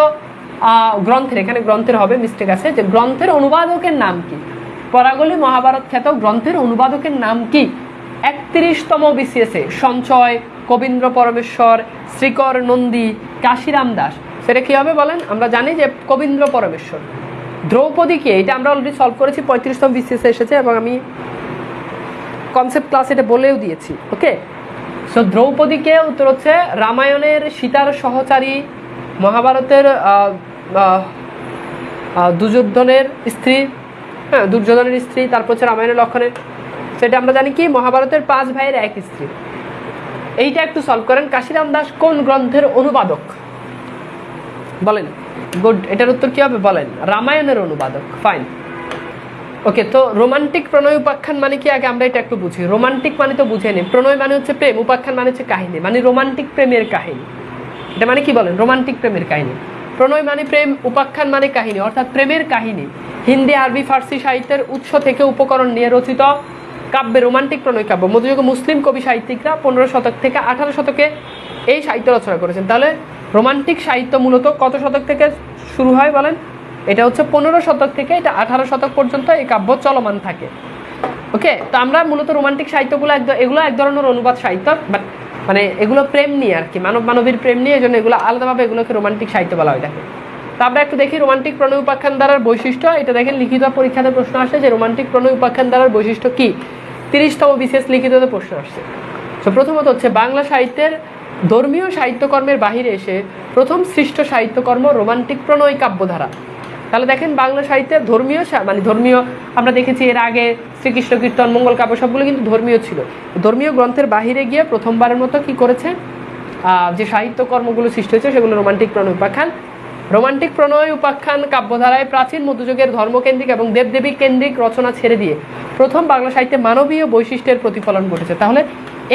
গ্রন্থের, এখানে গ্রন্থের হবে মিস্টেক আছে, যে গ্রন্থের অনুবাদকের নাম কি? পরাগলি মহাভারত খ্যাত গ্রন্থের অনুবাদকের নাম কি? একত্রিশতম বিসিএসে সঞ্চয়, কবীন্দ্র পরমেশ্বর, শ্রীকর নন্দী, কাশিরাম দাস। সেটা কী হবে বলেন? আমরা জানি যে কবীন্দ্র পরমেশ্বর। দ্রৌপদীকে এটা আমরা অলরেডি সলভ করেছি, পঁয়ত্রিশতম বিসিএসে এসেছে এবং আমি কনসেপ্ট ক্লাস এটা বলেও দিয়েছি ওকে সো দ্রৌপদীকে উত্তর হচ্ছে রামায়ণের সীতার সহচারী, মহাভারতের দুর্যোধনের স্ত্রী। হ্যাঁ দুর্যোধনের স্ত্রী, তারপর হচ্ছে রামায়ণের লক্ষণের সেটা আমরা জানি কি, মহাভারতের পাঁচ ভাইয়ের এক স্ত্রী। এইটা একটু সলভ করেন, কাশিরাম দাস কোন গ্রন্থের অনুবাদক? বলেন। গুড এটার উত্তর কি হবে? বলেন। রামায়ণের অনুবাদক ফাইন ওকে তো রোমান্টিক প্রণয় উপাখ্যান মানে কি? আগে আমরা এটা একটু বুঝি। রোমান্টিক মানে তো বুঝে নিই প্রণয় মানে হচ্ছে প্রেম, উপাখ্যান মানে হচ্ছে কাহিনী। মানে রোমান্টিক প্রেমের কাহিনী। এটা মানে কি বলেন? রোমান্টিক প্রেমের কাহিনী। প্রণয় মানে প্রেম, উপাখ্যান মানে কাহিনী। অর্থাৎ প্রেমের কাহিনী। হিন্দি, আরবি, ফার্সি সাহিত্যের উৎস থেকে উপকরণ নিয়ে রচিত কাব্যে রোমান্টিক প্রণয় কাব্য। মধ্যযুগে মুসলিম কবি সাহিত্যিকরা পনেরো শতক থেকে আঠারো শতকে এই সাহিত্য রচনা করেছেন। তাহলে রোমান্টিক সাহিত্য মূলত কত শতক থেকে শুরু হয় বলেন? এটা হচ্ছে পনেরো শতক থেকে এটা আঠারো শতক পর্যন্ত এই কাব্য চলমান থাকে। ওকে? তো আমরা মূলত রোমান্টিক সাহিত্যগুলো এক এগুলো এক ধরনের অনুবাদ সাহিত্য, বাট মানে এগুলো প্রেম নিয়ে আর কি, মানব মানবীর প্রেম নিয়ে এই জন্য এগুলো আলাদাভাবে এগুলোকে রোমান্টিক সাহিত্য বলা হয় থাকে তো আমরা একটু দেখি রোমান্টিক প্রণয় উপাখ্যান দ্বারার বৈশিষ্ট্য। এটা দেখেন লিখিত পরীক্ষাতে প্রশ্ন আসে যে রোমান্টিক প্রণয় উপাখ্যান দ্বারার বৈশিষ্ট্য কি? তিরিশতম বিশেষ লিখিততে প্রশ্ন আসছে। তো প্রথমত হচ্ছে, বাংলা সাহিত্যের ধর্মীয় সাহিত্যকর্মের বাহিরে এসে প্রথম সৃষ্ট সাহিত্যকর্ম রোমান্টিক প্রণয় কাব্যধারা। তাহলে দেখেন, বাংলা সাহিত্যের ধর্মীয় মানে ধর্মীয়, আমরা দেখেছি এর আগে শ্রীকৃষ্ণ কীর্তন, মঙ্গল কাব্য সবগুলো কিন্তু ধর্মীয় ছিল। ধর্মীয় গ্রন্থের বাহিরে গিয়ে প্রথমবারের মতো কি করেছে? যে সাহিত্যকর্মগুলো সৃষ্টি হয়েছে, সেগুলো রোমান্টিক প্রণয় উপাখ্যান রোমান্টিক প্রণয়, উপাখ্যান, কাব্যধারায় প্রাচীন মধ্যযুগের ধর্মকেন্দ্রিক এবং দেবদেবী কেন্দ্রিক রচনা ছেড়ে দিয়ে প্রথম বাংলা সাহিত্যে মানবীয় বৈশিষ্ট্যের প্রতিফলন ঘটেছে। তাহলে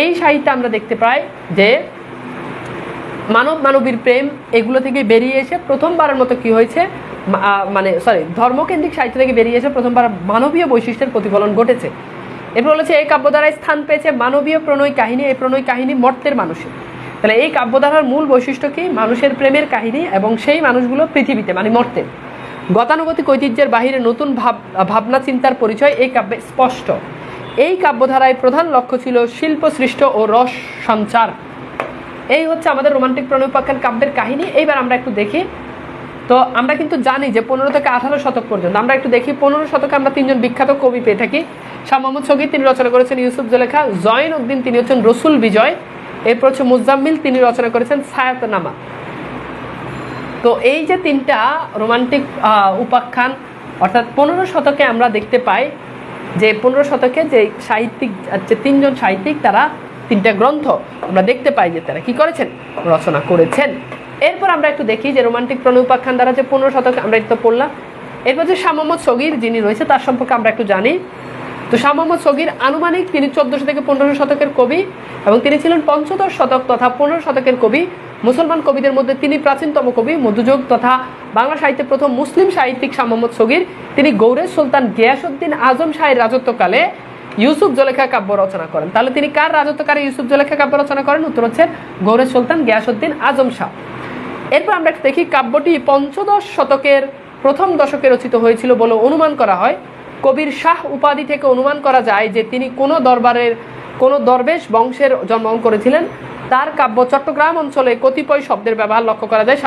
এই সাহিত্যে আমরা দেখতে পাই যে মানব মানবীর প্রেম এগুলো থেকে বেরিয়ে এসে প্রথমবারের মতো কি হয়েছে? মানে সরি ধর্মকেন্দ্রিক সাহিত্য থেকে বেরিয়ে এসে প্রথমবার মানবীয় বৈশিষ্ট্যের প্রতিফলন ঘটেছে। এরপর বলেছে, এই কাব্যধারায় স্থান পেয়েছে মানবীয় প্রণয় কাহিনী, এই প্রণয় কাহিনী মর্তের মানুষের। তাহলে এই কাব্যধারার মূল বৈশিষ্ট্য কি? মানুষের প্রেমের কাহিনী এবং সেই মানুষগুলো পৃথিবীতে মানে মর্তে। গতানুগতিক ঐতিহ্যের বাহিরে নতুন ভাব, ভাবনা চিন্তার পরিচয় এই কাব্যে স্পষ্ট। এই কাব্যধারায় প্রধান লক্ষ্য ছিল শিল্প সৃষ্ট ও রস সঞ্চার। এই হচ্ছে আমাদের রোমান্টিক প্রণয় উপাখ্যান কাব্যের কাহিনী। এইবার আমরা একটু দেখি। তো আমরা কিন্তু জানি যে পনেরো থেকে আঠারো শতক পর্যন্ত, আমরা একটু দেখি পনেরো শতকে আমরা তিনজন বিখ্যাত কবি পেয়ে থাকি। শাহ মোহাম্মদ সগির তিনি রচনা করেছেন ইউসুফ জলেখা, জয়ন উদ্দিন, তিনি হচ্ছেন রসুল বিজয়। এরপর হচ্ছে মুজাম্মিল, তিনি রচনা করেছেন সায়াতনামা। তো এই যে তিনটা রোমান্টিক উপাখ্যান, অর্থাৎ পনেরো শতকে আমরা দেখতে পাই যে পনেরো শতকে যে সাহিত্যিক, যে তিনজন সাহিত্যিক, তারা তিনটা গ্রন্থ আমরা দেখতে পাই যে তারা কি করেছেন? রচনা করেছেন। এরপর আমরা একটু দেখি যে রোমান্টিক প্রণয় উপাখ্যান দ্বারা যে পনেরো শতকে আমরা একটু পড়লাম। এরপর যে শাহ মোহাম্মদ সগির যিনি রয়েছে, তার সম্পর্কে আমরা একটু জানি। তো শাহ মোহাম্মদ সগির আনুমানিক তিনি চোদ্দশো থেকে পনেরোশো শতকের কবি এবং তিনি ছিলেন পঞ্চদশ শতক তথা পনেরো শতকের কবি। মুসলমান কবিদের মধ্যে তিনি প্রাচীনতম কবি মধ্যযুগ তথা বাংলা সাহিত্যে প্রথম মুসলিম সাহিত্যিক শাহ মোহাম্মদ সগির। তিনি গৌরের সুলতান গিয়াসুদ্দিন আজম শাহের রাজত্বকালে ইউসুফ জলেখা কাব্য রচনা করেন। তাহলে তিনি কার রাজত্বকালে ইউসুফ জলেখা কাব্য রচনা করেন? উত্তর হচ্ছে গৌরের সুলতান গিয়াসুদ্দিন আজম শাহ। এরপর আমরা দেখি কাব্যটি পঞ্চদশ শতকের প্রথম দশকে রচিত হয়েছিল বলে অনুমান করা হয়। কবির শাহ উপাধি থেকে অনুমান করা যায় যে তিনি কোনো দরবারের, কোনো দরবেশ বংশের জন্মগ্রহণ করেছিলেন। তার কাব্য চট্টগ্রাম অঞ্চলে কতিপয় শব্দের ব্যবহার লক্ষ্য করা যায়।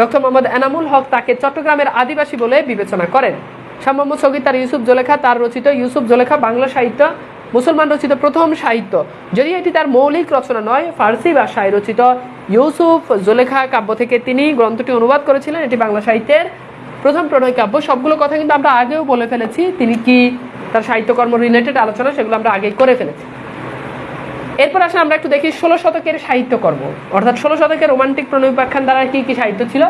ডক্টর মোহাম্মদ এনামুল হক তাকে চট্টগ্রামের আদিবাসী বলে বিবেচনা করেন। শাহ মোহাম্মদ তার ইউসুফ জোলেখা, তার রচিত ইউসুফ জোলেখা, বাংলা সাহিত্য, মুসলমান রচিত প্রথম সাহিত্য। যদি এটি তার মৌলিক রচনা নয়, ফার্সি ভাষায় রচিত ইউসুফ জোলেখা কাব্য থেকে তিনি গ্রন্থটি অনুবাদ করেছিলেন। এটি বাংলা সাহিত্যের প্রথম প্রণয় কাব্য, সবগুলো কথা কিন্তু আমরা আগেও বলে ফেলেছি। তিনি কি তার সাহিত্যকর্ম রিলেটেড আলোচনা, সেগুলো আমরা আগেই করে ফেলেছি। এরপর আসলে আমরা একটু দেখি ষোলো শতকের সাহিত্যকর্ম। অর্থাৎ ষোলো শতকের রোমান্টিক প্রণয় উপাখ্যান দ্বারা কি কি সাহিত্য ছিল?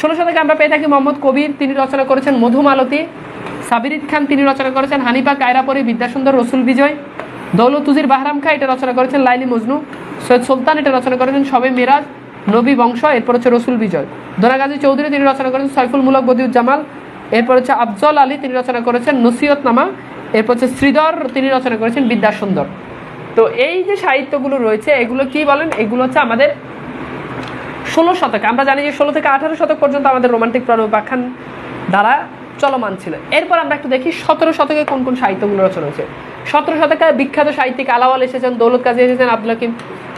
ষোলো শতকে আমরা পেয়ে থাকি মোহাম্মদ কবির, তিনি রচনা করেছেন মধুমালতী সাবিরিদ খান, তিনি রচনা করেছেন হানিফা কায়রাপরি, বিদ্যাসুন্দর রসুল বিজয়। দৌলতুজির বাহরাম খা, এটা রচনা করেছেন লাইলি মজনু। সৈয়দ সুলতান, এটা রচনা করেছেন সবে মিরাজ। নবী বংশ, এরপর হচ্ছে রসুল বিজয়। দোনাগাজী চৌধুরী, তিনি রচনা করেছেন সৈফুল মুলক বদিউজ্জামাল, এরপর হচ্ছে আফজল আলী, তিনি রচনা করেছেন নসিয়ত নামা এরপর হচ্ছে শ্রীধর, তিনি রচনা করেছেন বিদ্যাসুন্দর। তো এই যে সাহিত্যগুলো রয়েছে, এগুলো কি বলেন? এগুলো হচ্ছে আমাদের ষোলো শতকে, আমরা জানি যে ষোলো থেকে আঠারো শতক পর্যন্ত আমাদের রোমান্টিক প্রণবাখ্যান দ্বারা চলমান ছিল। এরপর আমরা একটু দেখি সতেরো শতকে কোন কোন সাহিত্যগুলো রচনা হয়েছে। সতেরো শতকে বিখ্যাত সাহিত্যিক আলাওয়াল এসেছেন, দৌলত কাজী এসেছেন, আব্দুল হাকিম।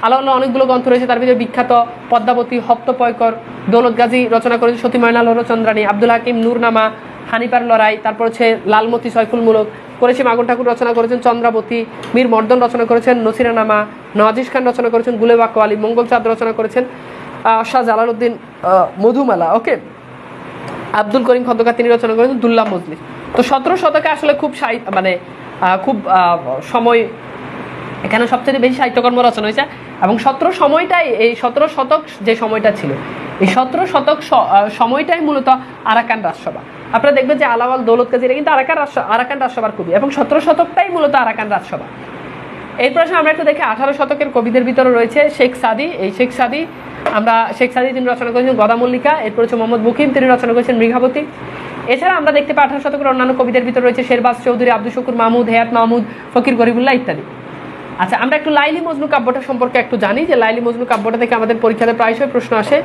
আলাওয়াল অনেকগুলো গ্রন্থ রয়েছে, তার ভিতরে বিখ্যাত পদ্মাবতী হপ্তপয়কর দৌলত গাজী রচনা করেছেন সতী ময়না চন্দ্রানী, আব্দুল হাকিম নূরনামা হানিপার লড়াই, তারপর হচ্ছে লালমতি সৈফুল মুলক, করেছি মাগুন ঠাকুর রচনা করেছেন, চন্দ্রাবতী, মীর মর্দন রচনা করেছেন, নসিরানামা নওয়াজিস খান রচনা করেছেন গুলেবা কোয়ালি মঙ্গল চাঁদ রচনা করেছেন শাহ জালালউদ্দিন মধুমালা, ওকে? আব্দুল করিম খন্দকার তিনি রচনা করেছেন, দুল্লাহ মজলিস। তো সতেরো শতকে আসলে খুব সাহিত্য মানে খুব সময়, এখানে সবচেয়ে বেশি সাহিত্যকর্ম রচনা হয়েছে। এবং সতেরো সময়টাই, এই সতেরো শতক যে সময়টা ছিল, এই সতেরো শতক সময়টাই মূলত আরাকান রাজসভা। আপনারা দেখবেন যে আলাওয়াল দৌলত কাজীরা কিন্তু আরাকান রাজস, আরাকান রাজসভার কবি, এবং সতেরো শতকটাই মূলত আরাকান রাজসভা। এরপর আসলে আমরা একটু দেখি, আঠারো শতকের কবিদের ভিতরে রয়েছে শেখ সাদি। এই শেখ সাদি, আমরা, শেখ সাদি তিনি রচনা করেছেন গদামল্লিকা, এরপর হচ্ছে মোহাম্মদ মুকিম, তিনি রচনা করেছেন মৃঘাবতী। এছাড়া আমরা দেখতে পাই আঠারো শতকের অন্যান্য কবিদের ভিতরে রয়েছে শেরবাজ চৌধুরী, আব্দুল শুকুর মাহমুদ, হেয়াত মাহমুদ, ফকির গরিবুল্লাহ ইত্যাদি। আচ্ছা আমরা একটু লাইলি মজনু কাব্যটা সম্পর্কে একটু জানি, যে লাইলি মজনু কাব্যটা থেকে আমাদের পরীক্ষাতে প্রায়শই প্রশ্ন আসে।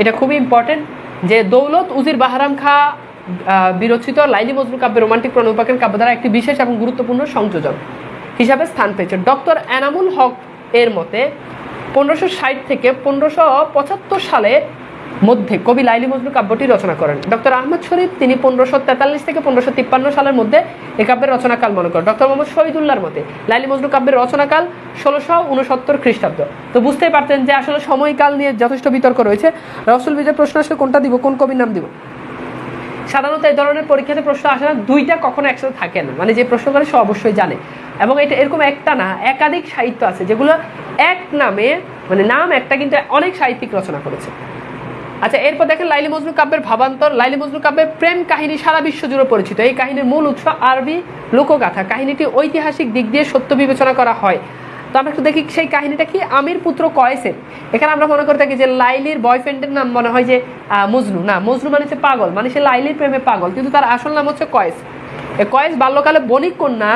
এটা খুবই ইম্পর্টেন্ট যে দৌলত উজির বাহারাম খা বিরচিত লাইলি মজনু কাব্যের রোমান্টিক প্রণবাকের কাব্য দ্বারা একটি বিশেষ এবং গুরুত্বপূর্ণ সংযোজন হিসাবে স্থান পেয়েছে। ডক্টর এনামুল হক এর মতে, পনেরোশো ষাট থেকে পনেরোশো পঁচাত্তর সালে মধ্যে কবি লাইলি মজনু কাব্যটি রচনা করেন। ডক্টর আহমদ শরীফ, তিনি পনেরোশো তেতাল্লিশ থেকে পনেরোশো তিপ্পান্ন সালের মধ্যে এই কাব্যের রচনাকাল মনে করেন। ডক্টর মোহাম্মদ শহীদুল্লাহর মতে, লাইলি মজনু কাব্যের রচনাকাল ষোলোশো উনসত্তর খ্রিস্টাব্দ। তো বুঝতেই পারতেন যে আসলে সময়কাল নিয়ে যথেষ্ট বিতর্ক রয়েছে। রসুল বিজয় প্রশ্ন আসলে কোনটা দিব, কোন কবির নাম দিব? সাধারণত এই ধরনের পরীক্ষাতে প্রশ্ন আসে না, দুইটা কখনো একসাথে থাকে না। মানে যে প্রশ্ন করে সে অবশ্যই জানে। এবং এটা এরকম একটা না, একাধিক সাহিত্য আছে যেগুলো এক নামে মানে নাম একটা কিন্তু অনেক সাহিত্যিক রচনা করেছে। আচ্ছা এরপর দেখেন লাইলি মজনু কাব্যের ভাবান্তর। লাইলি মজনু কাব্যের প্রেম কাহিনী সারা বিশ্ব জুড়ে পরিচিত। এই কাহিনীর মূল উৎস আরবি লোকগাথা। কাহিনীটি ঐতিহাসিক দিক দিয়ে সত্য বিবেচনা করা হয়। তো আমরা একটু দেখি সেই কাহিনীটা কি আমির পুত্র কয়েসের? এখানে আমরা মনে করে থাকি যে লাইলির বয়ফ্রেন্ডের নাম মনে হয় যে মজনু। না, মজনু মানে হচ্ছে পাগল মানে সে লাইলির প্রেমে পাগল। কিন্তু তার আসল নাম হচ্ছে কয়েস। এ কয়েস বাল্যকালে বণিক কন্যা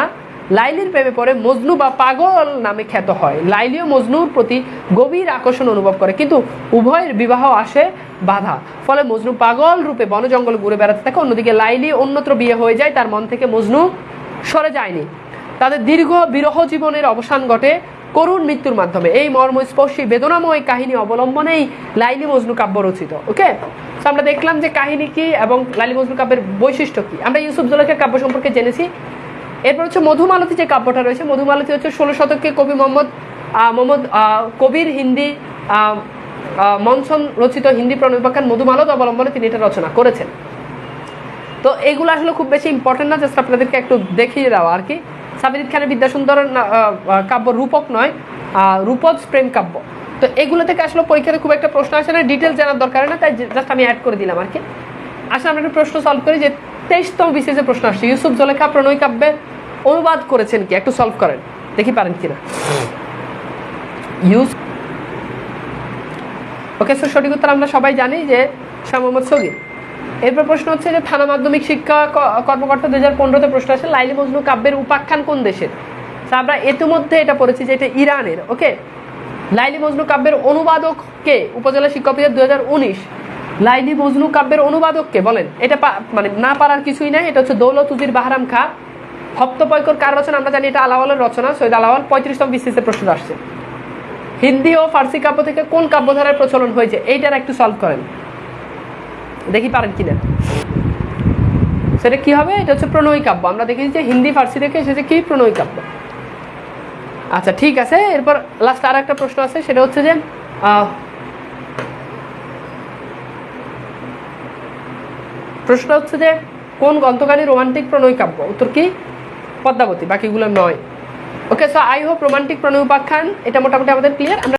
লাইলির প্রেমে পড়ে মজনু বা পাগল নামে খ্যাত হয়। লাইলিও মজনুর প্রতি গভীর আকর্ষণ অনুভব করে, কিন্তু উভয়ের বিবাহ আসে বাধা। ফলে মজনু পাগল রূপে বন জঙ্গল ঘুরে বেড়াতে থাকে, অন্যদিকে লাইলি অন্যত্র বিয়ে হয়ে যায়, তার মন থেকে মজনু সরে যায়নি। তাদের দীর্ঘ বিরহ জীবনের অবসান ঘটে করুণ মৃত্যুর মাধ্যমে। এই মর্মস্পর্শী বেদনাময় কাহিনী অবলম্বনেই লাইলি মজনু কাব্য রচিত, ওকে? তো আমরা দেখলাম যে কাহিনী কি এবং লাইলি মজনু কাব্যের বৈশিষ্ট্য কি। আমরা ইউসুফ জোলাখের কাব্য সম্পর্কে জেনেছি। এরপর হচ্ছে মধুমালতী যে কাব্যটা রয়েছে, মধুমালতী হচ্ছে ষোলো শতকে কবি মোহাম্মদ মোহাম্মদ কবির হিন্দি মনসন রচিত হিন্দি প্রণবাখ্যান মধুমালত অবলম্বনে তিনি এটা রচনা করেছেন। তো এগুলো আসলে খুব বেশি ইম্পর্টেন্ট না জাস্ট আপনাদেরকে একটু দেখিয়ে দেওয়া আর কি। সাবিরিদ খানের বিদ্যাসুন্দর কাব্য রূপক নয় রূপজ প্রেম কাব্য। তো এগুলো থেকে আসলে পরীক্ষাতে খুব একটা প্রশ্ন আসে না ডিটেলস জানার দরকার না, তাই জাস্ট আমি অ্যাড করে দিলাম আর কি। আসলে আমরা একটা প্রশ্ন সলভ করি যে তেইশতম বিশেষে প্রশ্ন আসছে, ইউসুফ জলেখা প্রণয় কাব্যের অনুবাদ করেছেন কি? একটু সলভ করেন। দেখি পারেন কিনা। ইউস ওকে স্যার সঠিক উত্তর আমরা সবাই জানি যে শাহ মোহাম্মদ সগির। এরপর প্রশ্ন হচ্ছে যে, থানা মাধ্যমিক শিক্ষা কর্মকর্তা দু হাজার পনেরোতে প্রশ্ন আছে লাইলি মজনু কাব্যের উপাখ্যান কোন দেশের? আমরা ইতিমধ্যে এটা পড়েছি যে এটা ইরানের ওকে লাইলি মজনু কাব্যের অনুবাদক কে? উপজেলা শিক্ষক দু হাজার উনিশ। লাইলি মজনু কাব্যের অনুবাদক কে? বলেন। এটা মানে না পারার কিছুই নাই, এটা হচ্ছে দৌলত উজির বাহারাম খা। হপ্তপয়কর কার রচনা? আমরা জানি এটা আলাওয়ালের রচনা। সৈয়দ আলাওয়াল পঁয়ত্রিশতম বিসিসে প্রশ্ন আসছে। হিন্দি ও ফার্সি কাব্য থেকে কোন কাব্যধারার প্রচলন হয়েছে? এইটার একটু সলভ করেন। দেখি পারেন কিনা। সেটা কি হবে? এটা হচ্ছে প্রণয় কাব্য। আমরা দেখেছি যে হিন্দি ফার্সি থেকে এসেছে কি? প্রণয় কাব্য। আচ্ছা ঠিক আছে। এরপর লাস্ট আর একটা প্রশ্ন আছে। সেটা হচ্ছে যে প্রশ্ন হচ্ছে যে কোন গ্রন্থকারী রোমান্টিক প্রণয় কাব্য? উত্তর কি? পদ্মাবতী, বাকিগুলো নয়। Okay so I hope romantic প্রণয় উপাখ্যান এটা মোটামুটি আমাদের ক্লিয়ার আমরা